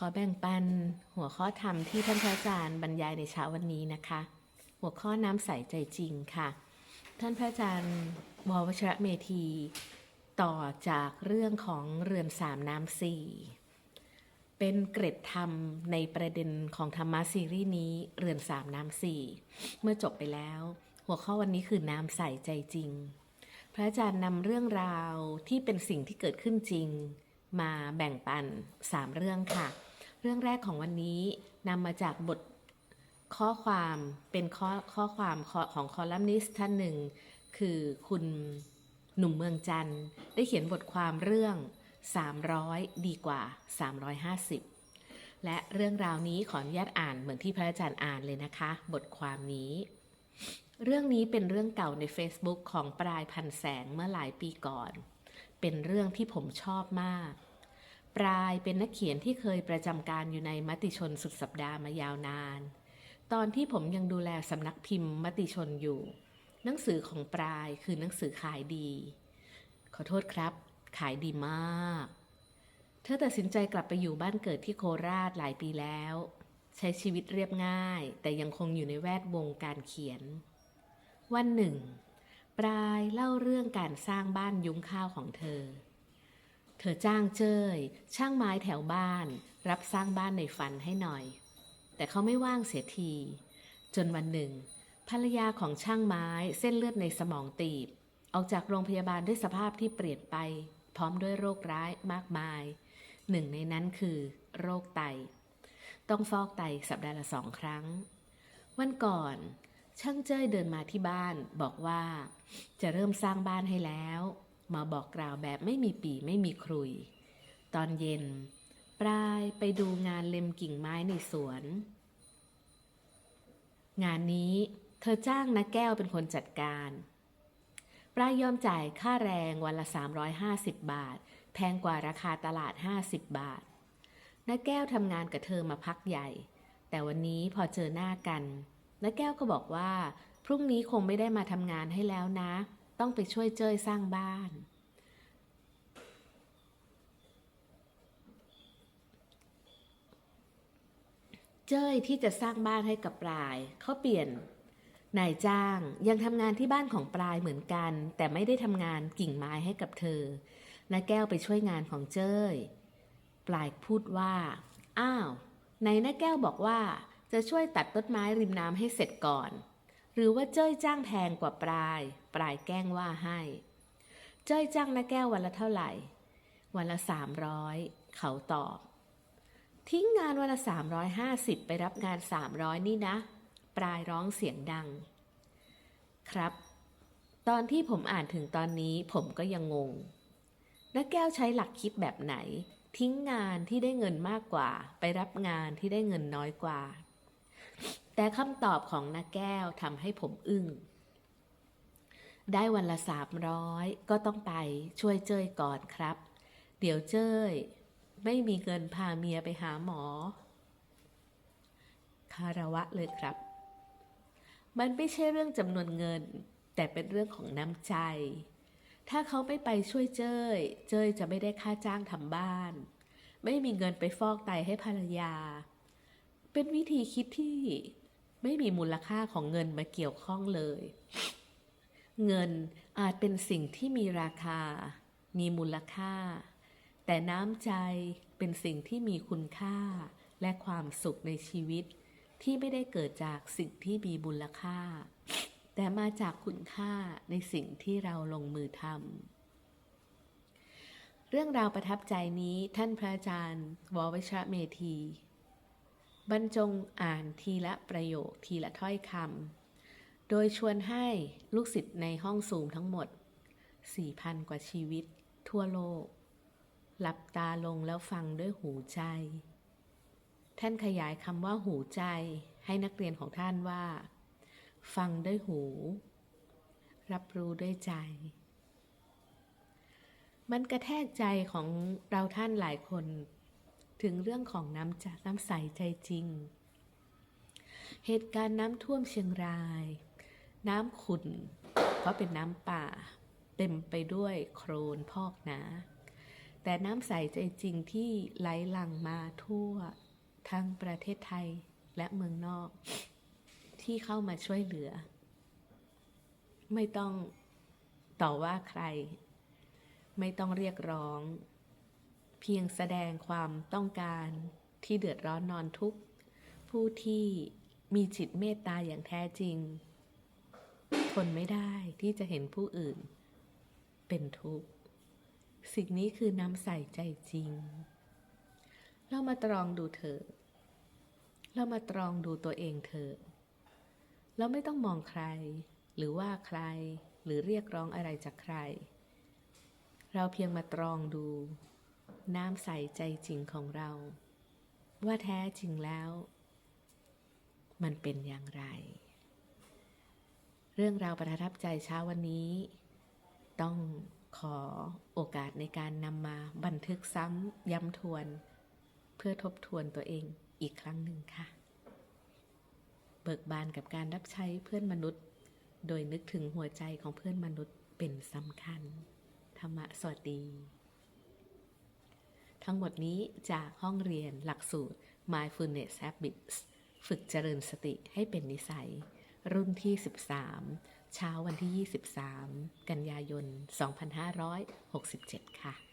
ขอแบ่งปันหัวข้อธรรมที่ท่านพระอาจารย์บรรยายในเช้าวันนี้นะคะ หัวข้อน้ำใสใจจริงค่ะ ท่านพระอาจารย์ววชระเมธี ต่อจากเรื่องของเรือนสามน้ำสี่เป็นเกร็ดธรรมในประเด็นของธรรมะซีรีส์นี้เรือนสามน้ำสี่เมื่อจบไปแล้ว หัวข้อวันนี้คือน้ำใสใจจริง พระอาจารย์นำเรื่องราวที่เป็นสิ่งที่เกิดขึ้นจริง มาแบ่งปัน3เรื่องค่ะ เรื่องแรกของวันนี้นำมาจากบทข้อความเป็นข้อข้อความของคอลัมนิสต์ท่านหนึ่ง คือคุณหนุ่มเมืองจันทร์ ได้เขียนบทความเรื่อง 300 ดีกว่า 350 และเรื่องราวนี้ขออนุญาตอ่านเหมือนที่พระอาจารย์อ่านเลยนะคะ บทความนี้ เรื่องนี้เป็นเรื่องเก่าใน Facebook ของปลายพันแสงเมื่อหลายปีก่อน เป็นเรื่องที่ผมชอบมาก ปลายเป็นนักเขียนที่เคยประจำการอยู่ในมติชนสุดสัปดาห์มายาวนาน ตอนที่ผมยังดูแลสำนักพิมพ์มติชนอยู่ หนังสือของปลายคือหนังสือขายดี ขอโทษครับ ขายดีมาก เธอตัดสินใจกลับไปอยู่บ้านเกิดที่โคราชหลายปีแล้ว ใช้ชีวิตเรียบง่าย แต่ยังคงอยู่ในแวดวงการเขียน วันหนึ่ง ปลายเล่าเรื่องการสร้างบ้านยุ้งข้าวของเธอ ธอจ้างเจ้ยช่างไม้แถวบ้าน รับสร้างบ้านในฝันให้หน่อย แต่เขาไม่ว่างเสียที จนวันหนึ่ง ภรรยาของช่างไม้เส้นเลือดในสมองตีบ ออกจากโรงพยาบาลด้วยสภาพที่เปลี่ยนไป พร้อมด้วยโรคร้ายมากมาย หนึ่งในนั้นคือ โรคไต ต้องฟอกไตสัปดาห์ละสองครั้ง วันก่อน ช่างเจ้ยเดินมาที่บ้านบอกว่า จะเริ่มสร้างบ้านให้แล้ว มาบอกกล่าวแบบไม่มีปีไม่มีครุย ตอนเย็น ปลายไปดูงานเล็มกิ่งไม้ในสวน งานนี้เธอจ้างนักแก้วเป็นคนจัดการปลายยอมจ่ายค่าแรงวันละ 350 บาท แพงกว่าราคาตลาด 50 บาทนักแก้วทำงานกับเธอมาพักใหญ่ แต่วันนี้พอเจอหน้ากันนักแก้วก็บอกว่า พรุ่งนี้คงไม่ได้มาทำงานให้แล้วนะ ต้องไปช่วยเจ้ยสร้างบ้าน เจ้ยที่จะสร้างบ้านให้กับปลาย เขาเปลี่ยนนายจ้างยังทำงานที่บ้านของปลายเหมือนกัน แต่ไม่ได้ทำงานกิ่งไม้ให้กับเธอนาแก้วไปช่วยงานของเจ้ย ปลายพูดว่า อ้าว ไหนนาแก้วบอกว่าจะช่วยตัดต้นไม้ริมน้ำให้เสร็จก่อน หรือว่าเจ้ยจ้างแพงกว่าปลาย ปลายแกล้งว่าให้ เจ้ยจ้างนาแก้ววันละเท่าไหร่ วันละสามร้อยเขาตอบ ทิ้งงานวันละสามร้อยห้าสิบไปรับงานสามร้อยนี่นะ ปลายร้องเสียงดัง ครับ ตอนที่ผมอ่านถึงตอนนี้ผมก็ยังงงนักแก้วใช้หลักคิดแบบไหน ทิ้งงานที่ได้เงินมากกว่า ไปรับงานที่ได้เงินน้อยกว่า แต่คำตอบของนักแก้วทำให้ผมอึง้ง ได้วันละสามร้อยก็ต้องไปช่วยเจ้ยก่อนครับ เดี๋ยวเจ้ย ไม่มีเงินพาเมียไปหาหมอ คารวะเลยครับ มันไม่ใช่เรื่องจำนวนเงิน แต่เป็นเรื่องของน้ำใจ ถ้าเขาไม่ไปช่วยเจ้ย เจ้ยจะไม่ได้ค่าจ้างทำบ้าน ไม่มีเงินไปฟอกไตให้ภรรยา เป็นวิธีคิดที่ไม่มีมูลค่าของเงินมาเกี่ยวข้องเลย เงินอาจเป็นสิ่งที่มีราคา มีมูลค่า แต่น้ำใจเป็นสิ่งที่มีคุณค่าและความสุขในชีวิต ที่ไม่ได้เกิดจากสิ่งที่มีมูลค่า แต่มาจากคุณค่าในสิ่งที่เราลงมือทำเรื่องราวประทับใจนี้ท่านพระอาจารย์ววชะเมธี บรรจงอ่านทีละประโยคทีละถ้อยคำ โดยชวนให้ลูกศิษย์ในห้องสูงทั้งหมด 4,000 กว่าชีวิต ทั่วโลก หลับตาลงแล้วฟังด้วยหูใจ ท่านขยายคำว่าหูใจให้นักเรียนของท่านว่า ฟังด้วยหู รับรู้ด้วยใจ มันกระแทกใจของเราท่านหลายคน ถึงเรื่องของน้ำจากน้ำใสใจจริง เหตุการณ์น้ำท่วมเชียงราย น้ำขุ่นเพราะเป็นน้ำป่า เต็มไปด้วยโครนพอกหนา แต่น้ำใสใจจริงที่ไหลหลั่งมาทั่วทั้งประเทศไทยและเมืองนอก ที่เข้ามาช่วยเหลือ ไม่ต้องต่อว่าใคร ไม่ต้องเรียกร้อง พียงแสดงความต้องการที่เดือดร้อนนอนทุกข์ ผู้ที่มีจิตเมตตาอย่างแท้จริง ทนไม่ได้ที่จะเห็นผู้อื่น เป็นทุกข์ สิ่งนี้คือน้ำใสใจจริง เรามาตรองดูเถอะเรามาตรองดูตัวเองเถอะเราไม่ต้องมองใคร หรือว่าใครหรือเรียกร้องอะไรจากใคร เราเพียงมาตรองดู น้ำใสใจจริงของเรา ว่าแท้จริงแล้ว มันเป็นอย่างไร เรื่องราวประทับใจเช้าวันนี้ ต้องขอโอกาสในการนำมาบันทึกซ้ำย้ำทวน เพื่อทบทวนตัวเองอีกครั้งหนึ่งค่ะ เบิกบานกับการรับใช้เพื่อนมนุษย์ โดยนึกถึงหัวใจของเพื่อนมนุษย์เป็นสำคัญ ธรรมะสวัสดี ทั้งหมดนี้จากห้องเรียนหลักสูตร Mindfulness Habits ฝึกเจริญสติให้เป็นนิสัย รุ่นที่ 13 เช้าวันที่ 23 กันยายน 2567 ค่ะ